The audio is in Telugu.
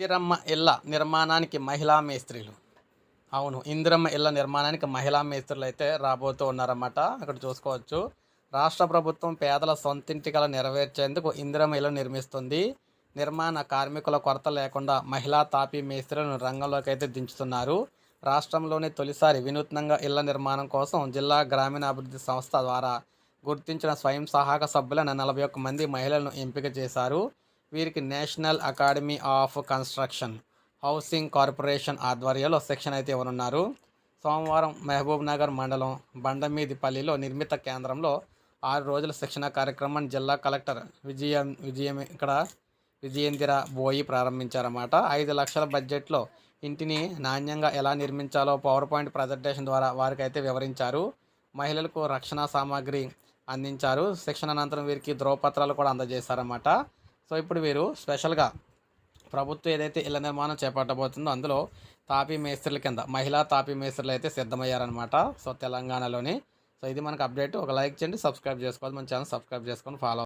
ఇందిరమ్మ ఇళ్ళ నిర్మాణానికి మహిళా మేస్త్రీలు. అవును ఇందిరమ్మ ఇళ్ళ నిర్మాణానికి మహిళా మేస్త్రులు అయితే రాబోతూ ఉన్నారన్నమాట. అక్కడ చూసుకోవచ్చు. రాష్ట్ర ప్రభుత్వం పేదల సొంతింటి కళ నెరవేర్చేందుకు ఇందిరమ్మ ఇల్లు నిర్మిస్తుంది. నిర్మాణ కార్మికుల కొరత లేకుండా మహిళా తాపీ మేస్త్రులను రంగంలోకి అయితే దించుతున్నారు. రాష్ట్రంలోని తొలిసారి వినూత్నంగా ఇళ్ళ నిర్మాణం కోసం జిల్లా గ్రామీణాభివృద్ధి సంస్థ ద్వారా గుర్తించిన స్వయం సహాయక సభ్యులను నలభై ఒక్క మంది మహిళలను ఎంపిక చేశారు. వీరికి national academy of construction housing corporation ఆధ్వర్యంలో శిక్షణ అయితే ఇవ్వనున్నారు. సోమవారం మహబూబ్ నగర్ మండలం బండమీదిపల్లిలో నిర్మిత కేంద్రంలో ఆరు రోజుల శిక్షణ కార్యక్రమాన్ని జిల్లా కలెక్టర్ విజయం విజయం ఇక్కడ విజయేందిర బోయి ప్రారంభించారన్నమాట. ఐదు లక్షల బడ్జెట్లో ఇంటిని నాణ్యంగా ఎలా నిర్మించాలో పవర్ పాయింట్ ప్రజెంటేషన్ ద్వారా వారికి అయితే వివరించారు. మహిళలకు రక్షణ సామాగ్రి అందించారు. శిక్షణ అనంతరం వీరికి ధ్రువపత్రాలు కూడా అందజేశారన్నమాట. సో ఇప్పుడు వీరు స్పెషల్గా ప్రభుత్వం ఏదైతే ఇళ్ళ నిర్మాణం చేపట్టబోతుందో అందులో తాపీ మేస్త్రుల కింద మహిళా తాపీ మేస్త్రులు అయితే సిద్ధమయ్యారనమాట సో తెలంగాణలోని సో ఇది మనకు అప్డేట్. ఒక లైక్ చేయండి సబ్స్క్రైబ్ చేసుకోవాలి. మన ఛానల్ సబ్స్క్రైబ్ చేసుకొని ఫాలో